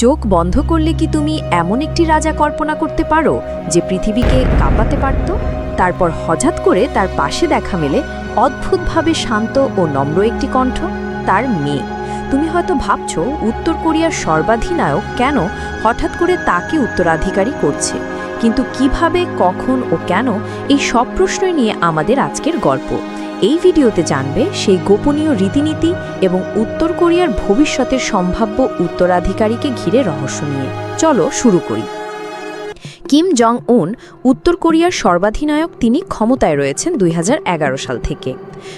চোখ বন্ধ করলে কি তুমি এমন একটি রাজা কল্পনা করতে পারো যে পৃথিবীকে কাঁপাতে পারত? তারপর হঠাৎ করে তার পাশে দেখা মেলে অদ্ভুতভাবে শান্ত ও নম্র একটি কণ্ঠ, তার মেয়ে। তুমি হয়তো ভাবছ, উত্তর কোরিয়ার সর্বাধিনায়ক কেন হঠাৎ করে তাকে উত্তরাধিকারী করছে? কিন্তু কীভাবে, কখন ও কেন এই সব প্রশ্নই নিয়ে আমাদের আজকের গল্প। এই ভিডিওতে জানবে সেই গোপনীয় রীতিনীতি এবং উত্তর কোরিয়ার ভবিষ্যতের সম্ভাব্য উত্তরাধিকারীকে ঘিরে রহস্য নিয়ে। চলো শুরু করি। কিম জং উন উত্তর কোরিয়ার সর্বাধিনায়ক, তিনি ক্ষমতায় রয়েছেন দুই হাজার এগারো সাল থেকে।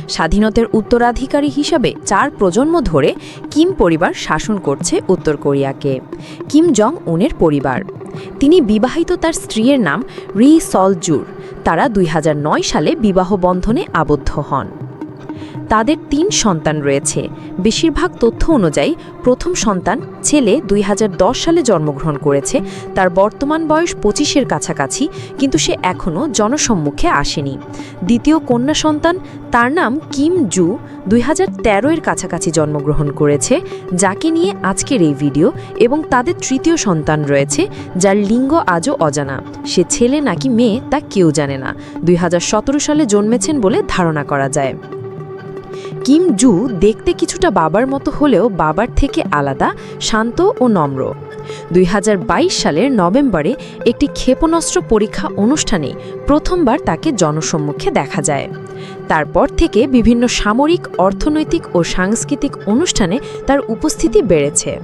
স্বাধীনতার উত্তরাধিকারী হিসাবে চার প্রজন্ম ধরে কিম পরিবার শাসন করছে উত্তর কোরিয়াকে। কিম জং উনের পরিবার। তিনি বিবাহিত তার স্ত্রীর নাম রি সলজুর। তারা দুই হাজার নয় সালে বিবাহ বন্ধনে আবদ্ধ হন। তাদের তিন সন্তান রয়েছে। বেশিরভাগ তথ্য অনুযায়ী প্রথম সন্তান ছেলে দুই হাজার দশ সালে জন্মগ্রহণ করেছে। তার বর্তমান বয়স পঁচিশের কাছাকাছি, কিন্তু সে এখনও জনসম্মুখে আসেনি। দ্বিতীয় কন্যা সন্তান, তার নাম কিম জু, দুই এর কাছাকাছি জন্মগ্রহণ করেছে, যাকে নিয়ে আজকের এই ভিডিও এবং তাদের তৃতীয় সন্তান রয়েছে, যার লিঙ্গ আজও অজানা। সে ছেলে নাকি মেয়ে তা কেউ জানে না। দুই হাজার সতেরো সালে জন্মেছেন বলে ধারণা করা যায়। কিম জু দেখতে কিছুটা বাবার মতো হলেও বাবার থেকে আলাদা, শান্ত ও নম্র। দুই হাজার বাইশ সালের নভেম্বরে একটি ক্ষেপণাস্ত্র পরীক্ষা অনুষ্ঠানে প্রথমবার তাকে জনসম্মুখে দেখা যায়। তারপর থেকে বিভিন্ন সামরিক, অর্থনৈতিক ও সাংস্কৃতিক অনুষ্ঠানে তার উপস্থিতি বেড়েছে।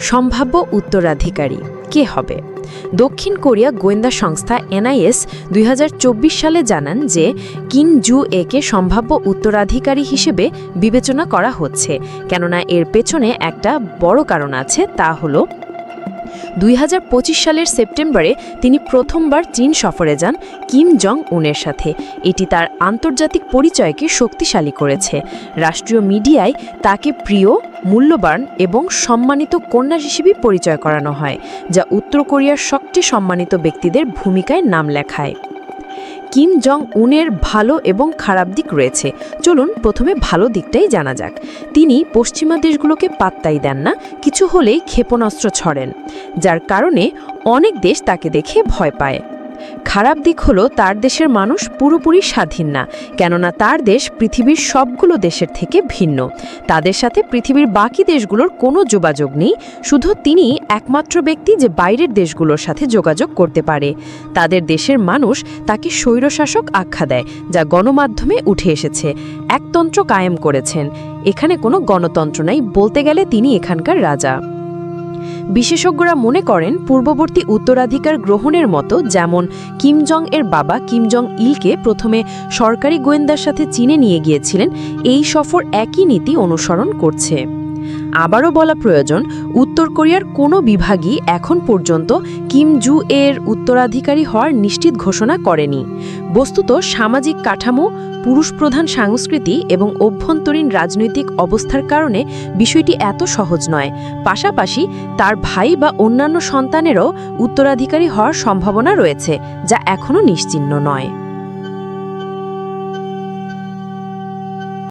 সম্ভাব্য উত্তরাধিকারী কে হবে? দক্ষিণ কোরিয়া গোয়েন্দা সংস্থা এনআইএস দুই হাজার চব্বিশ সালে জানান যে কিম জু একে সম্ভাব্য উত্তরাধিকারী হিসেবে বিবেচনা করা হচ্ছে। কেননা এর পেছনে একটা বড় কারণ আছে, তা হলো দুই হাজার পঁচিশ সালের সেপ্টেম্বরে তিনি প্রথমবার চীন সফরে যান কিম জং উনের সাথে। এটি তার আন্তর্জাতিক পরিচয়কে শক্তিশালী করেছে। রাষ্ট্রীয় মিডিয়ায় তাকে প্রিয়, মূল্যবান এবং সম্মানিত কন্যা হিসেবে পরিচয় করানো হয়, যা উত্তর কোরিয়ার সবচেয়ে সম্মানিত ব্যক্তিদের ভূমিকায় নাম লেখায়। কিম জং উনের ভালো এবং খারাপ দিক রয়েছে। চলুন প্রথমে ভালো দিকটাই জানা যাক। তিনি পশ্চিমা দেশগুলোকে পাত্তাই দেন না, কিছু হলেই ক্ষেপণাস্ত্র ছড়েন, যার কারণে অনেক দেশ তাকে দেখে ভয় পায়। খারাপ দিক হলো তার দেশের মানুষ পুরোপুরি স্বাধীন না, কেননা তার দেশ পৃথিবীর সবগুলো দেশের থেকে ভিন্ন। তাদের সাথে পৃথিবীর বাকি দেশগুলোর কোনো যোগাযোগ নেই, শুধু তিনি একমাত্র ব্যক্তি যে বাইরের দেশগুলোর সাথে যোগাযোগ করতে পারে। তাদের দেশের মানুষ তাকে স্বৈরশাসক আখ্যা দেয়, যা গণমাধ্যমে উঠে এসেছে, একতন্ত্র কায়েম করেছেন। এখানে কোনো গণতন্ত্র নাই, বলতে গেলে তিনি এখানকার রাজা। বিশেষজ্ঞরা মনে করেন পূর্ববর্তী উত্তরাধিকার গ্রহণের মতো যেমন কিম জং এর বাবা কিম জং ইলকে প্রথমে সরকারি গোয়েন্দার সাথে চীনে নিয়ে গিয়েছিলেন, এই সফর একই নীতি অনুসরণ করছে। আবারও বলা প্রয়োজন, উত্তর কোরিয়ার কোনো বিভাগই এখন পর্যন্ত কিম জু এর উত্তরাধিকারী হওয়ার নিশ্চিত ঘোষণা করেনি। বস্তুত সামাজিক কাঠামো, পুরুষ প্রধান সংস্কৃতি এবং অভ্যন্তরীণ রাজনৈতিক অবস্থার কারণে বিষয়টি এত সহজ নয়। পাশাপাশি তার ভাই বা অন্যান্য সন্তানেরও উত্তরাধিকারী হওয়ার সম্ভাবনা রয়েছে, যা এখনও নিশ্চিহ্ন নয়।